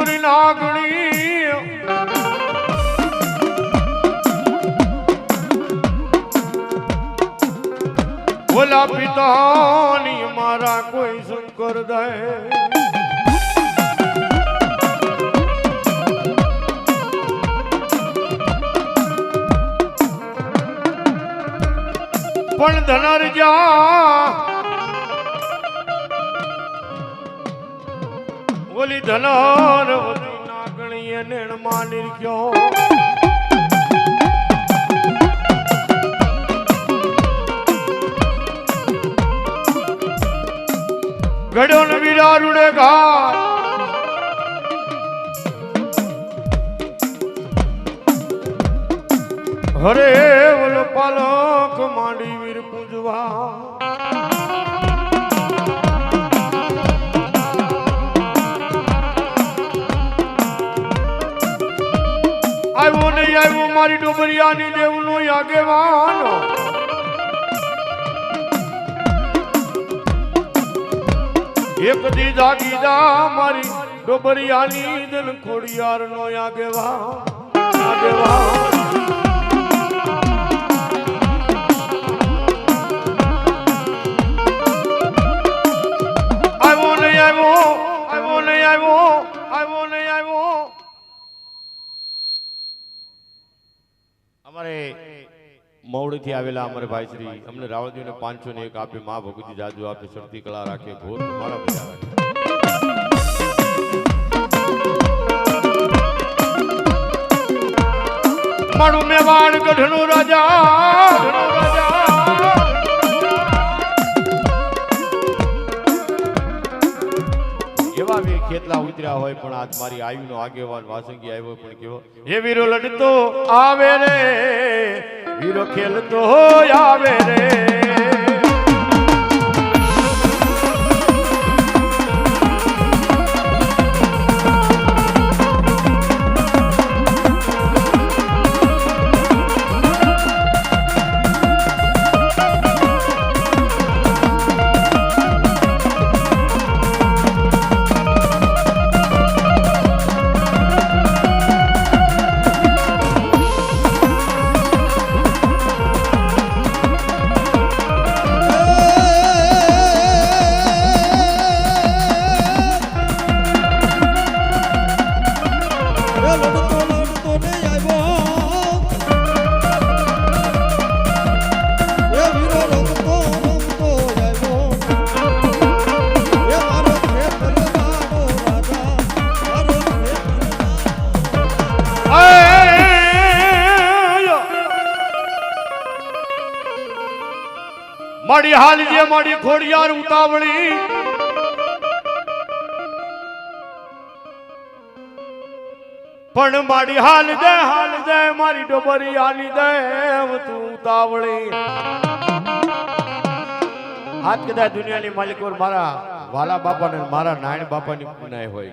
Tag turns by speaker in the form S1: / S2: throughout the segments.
S1: મજૂરી નાગણી. ઓલા પિતાની મારા કોઈ શંકર દે પણ ધનરજા ઓલી ધનર નાગણીએ નેણમાં નિરખ્યો. ઘડ્યો ને વિરારુડે ઘાટ. હરે ઓલો પાલક માંડી વીર પૂજવા. નહીં આવ્યો, મારી ડોબરિયાની દેવનો આગેવાન એક દી જાગી જા મારી ડોબરિયાની દિલ ખોડિયાર નો આગેવાન આગેવાન મવડીથી આવેલા અમારે ભાઈશ્રી અમને રાવળજીને પાંચસો ને એક આપે, મા ભગવતી જાજુ આપે શક્તિ, કળા રાખે ઘોર મારા મારું મેવાડ ગઢનો રાજા એવા ખેતલા ઉતર્યા હોય, પણ આજ મારી આયુનો આગેવાન વાસંગી આવ્યો પણ કેવો, હે વીરો લડતો આવે રે વીરો ખેલતો આવે રે.
S2: મારો
S1: હાલ જે મારી ખોડિયાર ઉતાવળી પણ મારી હાલ દે હાલ દે, મારી ડોબરી હાલી દે તું ઉતાવળી. હાથ કદાચ દુનિયાની માલિક મારા વાલા બાપા ને મારા નાયણ બાપાની પુનાય હોય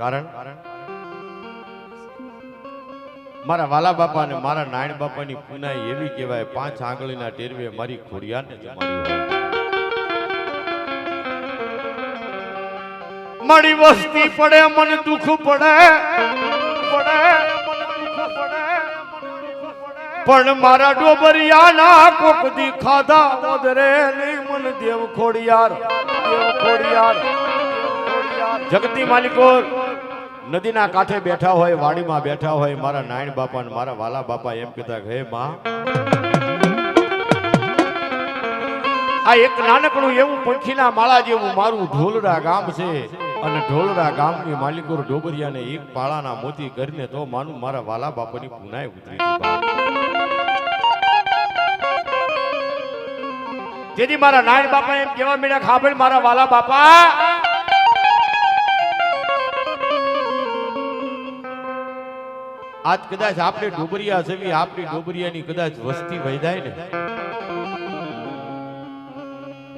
S1: કારણ? મારા વાલા બાપા ને મારા નાયણ બાપાની પુનાઈ એવી કહેવાય, પાંચ આંગળીના ટેરવે મારી ખોડિયાને જમાડી હોય. મારી વસ્તી પડે મને દુઃખ પડે. પડે પણ મારા ડોબરિયાના કોક દી ખાધા ઓદરે નહીં મન દેવ ખોડિયાર દેવ ખોડિયાર. જગતી માલિકો નદીના કાંઠે બેઠા હોય વાડીમાં બેઠા હોય મારા નાયણ બાપા ને મારા વાલા બાપા એમ કહેતા કે, હે માં આ એક નાનકડું એવું પંખીના માળા જેવું મારું ઢોલડા ગામ છે. અને ઢોલરા ગામની માલિકોર ડોબરિયાને એક પાળાના મોતી કરીને તો માનું મારા વાલા બાપાની પુનાય ઉતરી. તેથી મારા નાયણ બાપા એમ કેવા મીડા ખાબડ મારા વાલા બાપા. આજ કદાચ આપણે ડોબરિયા જેવી આપણી ડોબરિયાની કદાચ વસ્તી વહી જાય ને.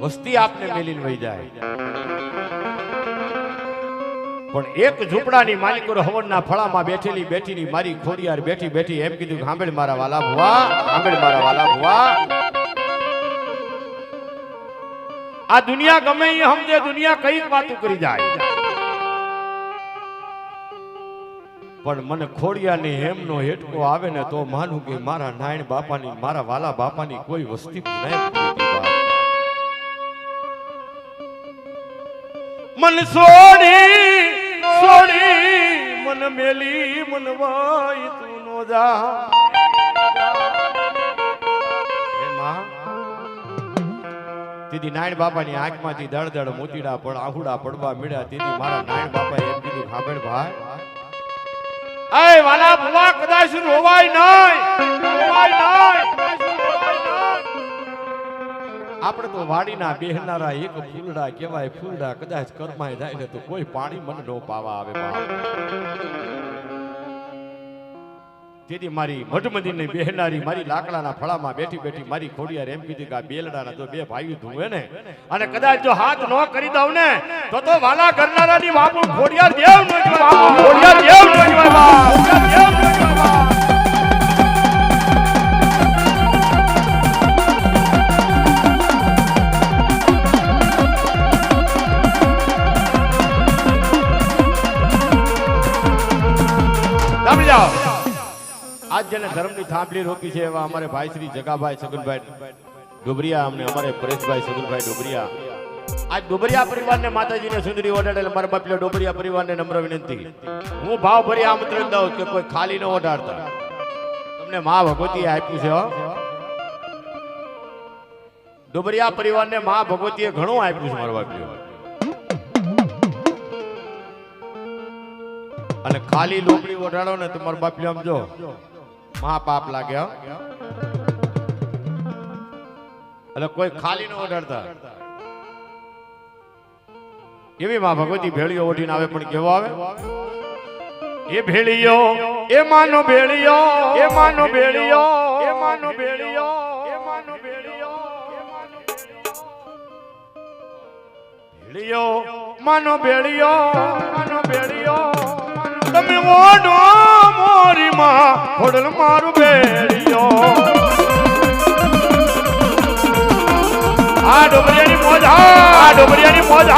S1: વસ્તી આપને મેલીને વહી જાય પણ એક ઝૂંપડાની માલિકો હવનના ફળામાં બેઠેલી બેઠીની મારી ખોડિયાર બેઠી બેઠી એમ કીધું કે સાંભળ મારા વાલા ભુવા સાંભળ મારા વાલા ભુવા. આ દુનિયા ગમે એ સમજે, દુનિયા કઈ વાતું કરી જાય. પણ મને ખોડિયાની હેમનો હેટકો આવે ને તો માનું કે મારા નાયણ બાપાની, મારા વાલા બાપાની કોઈ વસ્તી મન સોડી સોડી મન મેલી મન વાઈ તું નો જા. દીદી નાયણ બાપાની આંખમાંથી દળ દળ મોતીડા પણ આહુડા પડવા મળ્યા દીદી મારા નાયણ બાપાએ એમ કીધું ખાબેડ ભાઈ. એ વાલા ભવા કદાચ રોવાય નહીં. રોવાય નહીં. આપણે તો વાડીના બેહનારા એક ફૂલડા કહેવાય, ફૂલડા કદાચ કરમાય જાય ને તો કોઈ પાણી મને નો પાવા આવે. તેથી મારી મઢમંદિરની બેહનારી મારી લાકડાના ફળામાં બેઠી બેઠી મારી ખોડિયાર એમ કીધી કે આ બેલડાના તો બે ભાઈ ધુવે ને. અને કદાચ જો હાથ ન કરી દઉં ને, તો તો વાલા કરનારાની બાપુ ખોડિયાર દેવ નો ખોડિયાર દેવ નો જાઓ. આજ જેને ધર્મની થાંભલી રોકી છે એવા અમારે ભાઈ શ્રી જગાભાઈ સગનભાઈ ડોબરિયા અમને, અમારે પરેશભાઈ સગનભાઈ ડોબરિયા. આજ ડોબરિયા પરિવારને માતાજીને સુંદરી ઓઢાડેલ મારા બાપલે ડોબરિયા પરિવારને નમ્ર વિનંતી. હું ભાવ ભરી આમંત્રણ દઉં કે કોઈ ખાલી ન ઓઢાડતા. તમને મા ભગવતીએ આપ્યું છે. ડુબરિયા પરિવારને મા ભગવતીએ ઘણું આપ્યું છે મારા બાપલે અને ખાલી લોકડી ઓઢાડો ને તમારો બાપ આમ જો મા પાપ લાગે. એટલે કોઈ ખાલી ન ઓઢાડતા. એવી માં ભગવતી ભેળીઓ ઓઢીને આવે પણ કેવો આવે? એ ભેળીઓ, એ માનો ભેળીઓ, એ માનો ભેળીઓ, એ માનો ભેળીઓ, એ માનો ભેળીઓ. ભેળીઓ, માનો ભેળીઓ માનો ભેળીઓ. તમે ઓઢો મોરી માં ખોડલ મારું બેડિયો આ ડોબરિયાની મોજા આ ડોબરિયાની મોજ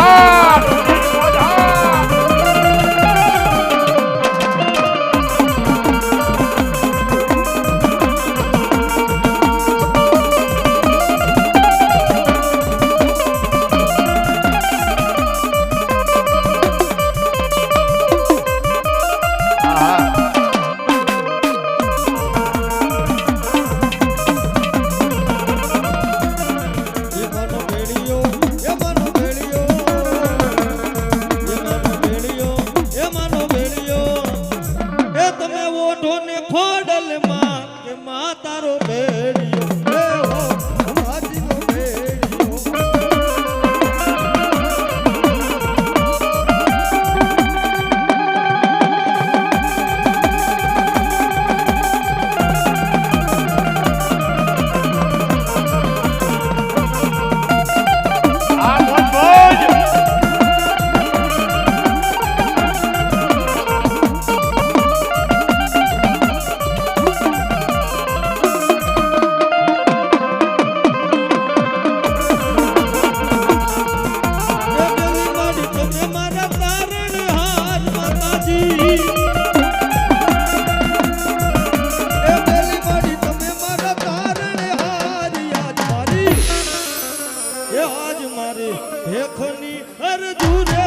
S2: આજ મારી ભેખની અરજુ રે.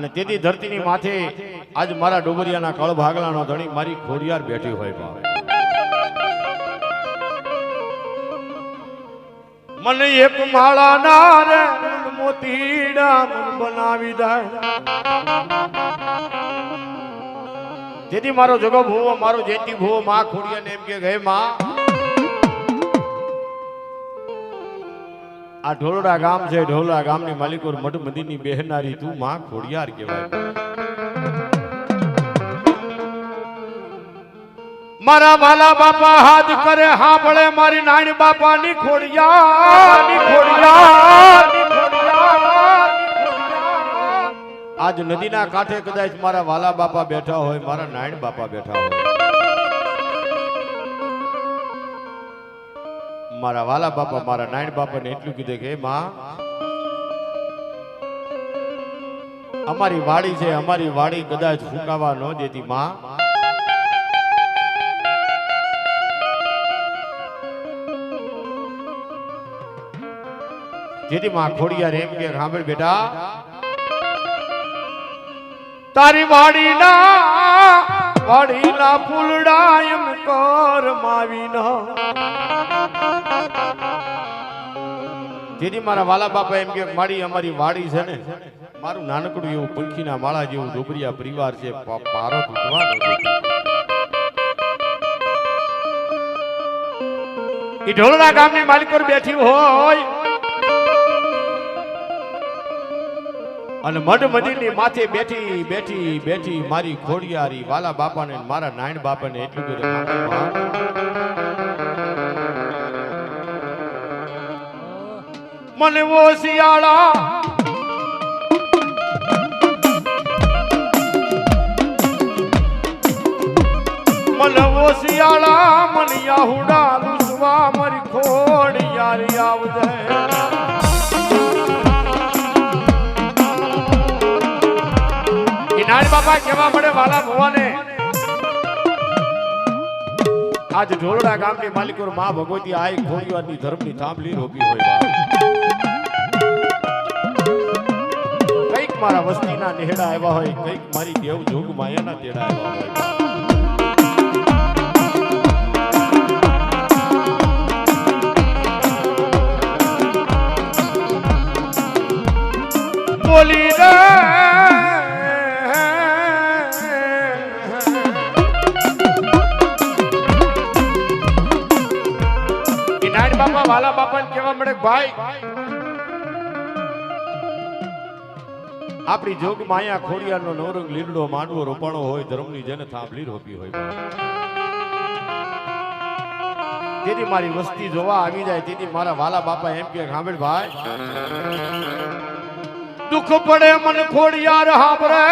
S1: અને તેથી ધરતીની માથે આજ મારા ડોબરિયાના કળ ભાગલાનો ધણી મારી ખોડિયાર બેઠી હોય ભાવે મને એક માળા ના મોતીડા બનાવી દે. તેથી મારો જગો ભૂવો મારો જેતી ભૂવો માં ખોડિયાને એમ કે ગયે માં આ ઢોલડા ગામ છે, ઢોલડા ગામની માલિકોર મઠ મંદિરની બેહનારી તું માં ખોડિયાર કહેવાય. મારા વાલા બાપા હાથ કરે હાંભળે મારી નાની બાપાની ખોડિયાર ની ખોડિયાર આજ નદીના કાંઠે કદાચ મારા વાલા બાપા બેઠા હોય, મારા નાયણ બાપા બેઠા હોય. મારા વાલા બાપા, મારા નાયણ બાપાને એટલું કીધું કે માં, અમારી વાડી છે, અમારી વાડી કદાચ ફૂંકાવા ન દેતી, માં. જેથી માં ખોડિયાર એમ કે, સાંભળ બેટા, તારી વાડીના વાડીના ફૂલડા એમ કર માવીના જેથી મારા વાલા બાપા એમ કે, મારી અમારી વાડી છે ને, મારું નાનકડું એવું પંખીના માળા જેવું ડોબરિયા પરિવાર છે પારો તૂટવાનો. ઢોલના ગામની માલિકોર બેઠી હોય અને મઢ મંદિરની માથે બેઠી બેઠી બેઠી મારી ખોડિયારી, વાલા બાપાને મારા નાયણ બાપાને એટલું કીધું મને વો શિયાળા. મલવો શિયાળા, મને હુડા રૂસવા, મારી ખોડિયારી આવજે. કિનાર બાપા કેવા પડે વાલા ભવાને. આજ ઢોલડા ગામની માલિકોરમાં ભગવતી આઈ ખોડિયારની ધર્મની થાંભલી રોપી હોય કંઈક મારા વસ્તીના નેહડા આવ્યા હોય, કંઈક મારી દેવ જોગ માયાના તેડા આવ્યા હોય. બોલી રે વાલા બાપા કેવા મળે ભાઈ, આપણી જોગ માયા ખોડિયાનો નવરંગ લીલડો માંડવો, રોપાણો હોય, ધર્મની જેને થાંભલી રોપી હોય. તેથી મારી વસ્તી જોવા આવી જાય, તેથી મારા વાલા બાપા એમ કે સાંભળ ભાઈ, દુઃખ પડે મન ખોડિયાર હાંભળે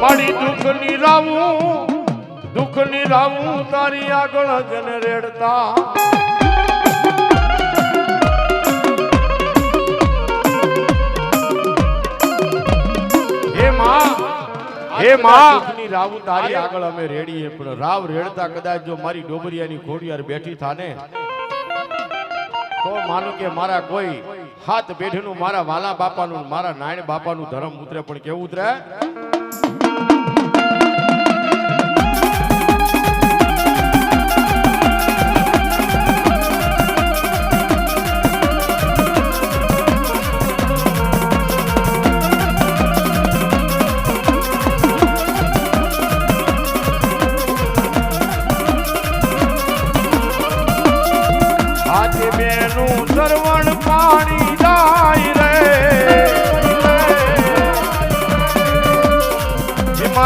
S1: મારી દુઃખ નિરાવું દુઃખ નિરાવું તારી આગળ જન રેડતા. હે માં હે માં. દુઃખની રાવ તારી આગળ અમે રેડીએ પણ રાવ રેડતા કદાચ જો મારી ડોબરિયાની ખોડિયાર બેઠી થાને તો માનો કે મારા કોઈ હાથ પેઢીનું મારા વાલા બાપાનું મારા નાયણ બાપાનું ધર્મ ઉતરે પણ કેવું ઉતરે?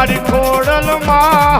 S1: મારી ખોડલ માં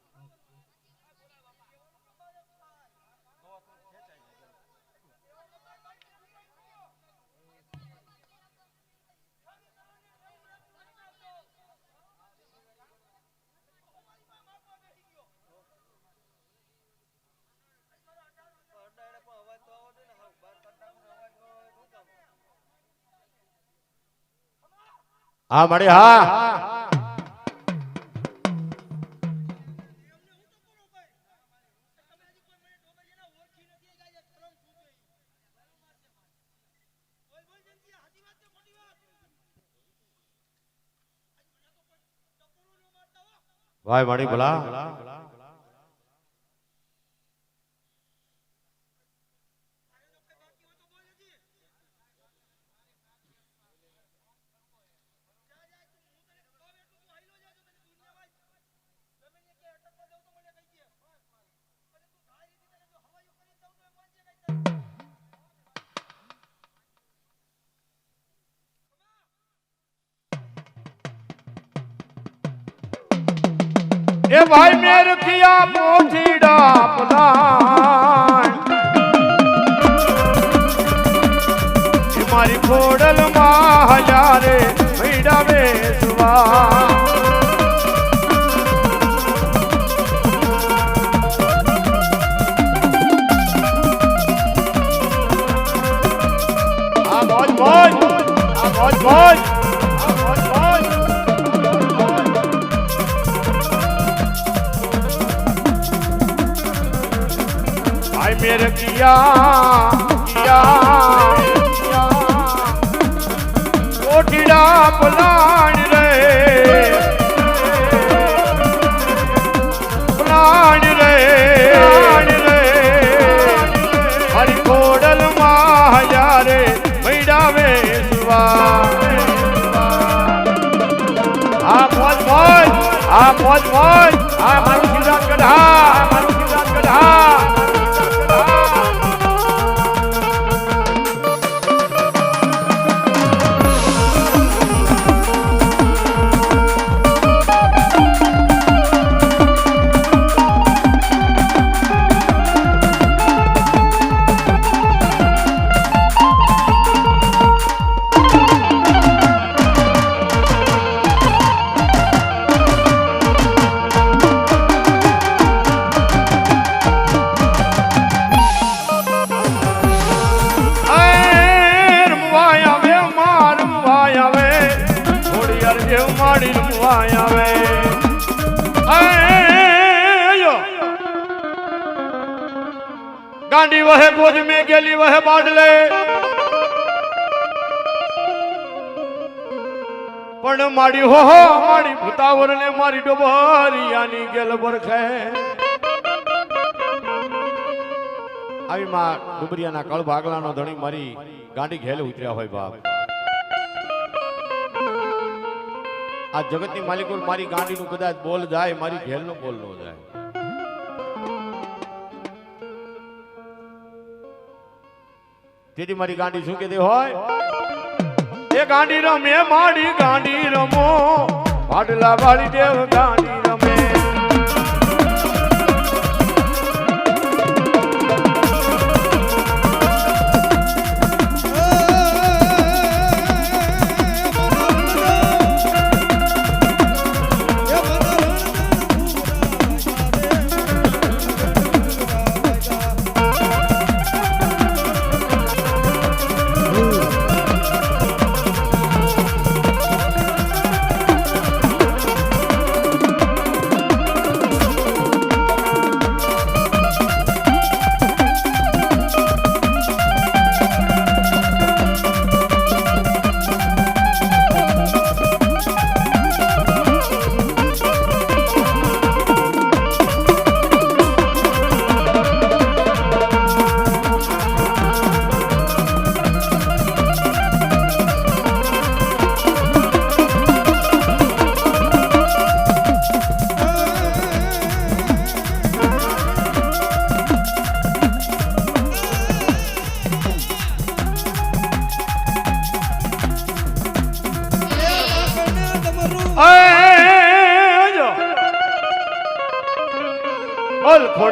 S1: હા મળે હા. ભાઈ મળી ભલા. એ ભાઈ મેર કિયા પોથીડા પલાણ. મારી ખોડલ માં હજારે ભૈડા વેસવા. આ મોજ મોજ આ भाई मेरे किया किया किया कोठीड़ा पलाण માડી, હો હો, માડી ભૂતાવર મારી ડોબરિયાની ગેલ બરખે આવી માં ડુબરિયાના કળ ભાગલાનો ધણી મારી ગાંડી ઘેલે ઉતર્યા હોય બાપ. આ જગતની માલિકો મારી ગાંડીનું કદાચ બોલ જાય, મારી ઘેલનો બોલ ન જાય. તેથી મારી ગાંડી શું કહેતી હોય? ગાંડી રમે માડી ગાંડી રમો. પાડલા વાળી દેવ ગાંડી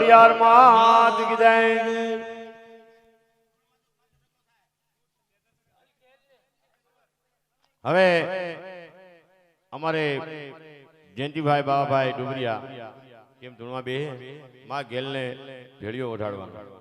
S1: રમે બોલ ખોડિયાર હવે અમારે જયંતિભાઈ બાબાભાઈ ડુબરિયા કેમ ધૂણવા બે માં ગેલને ભેળીઓ ઓઢાડવાનો.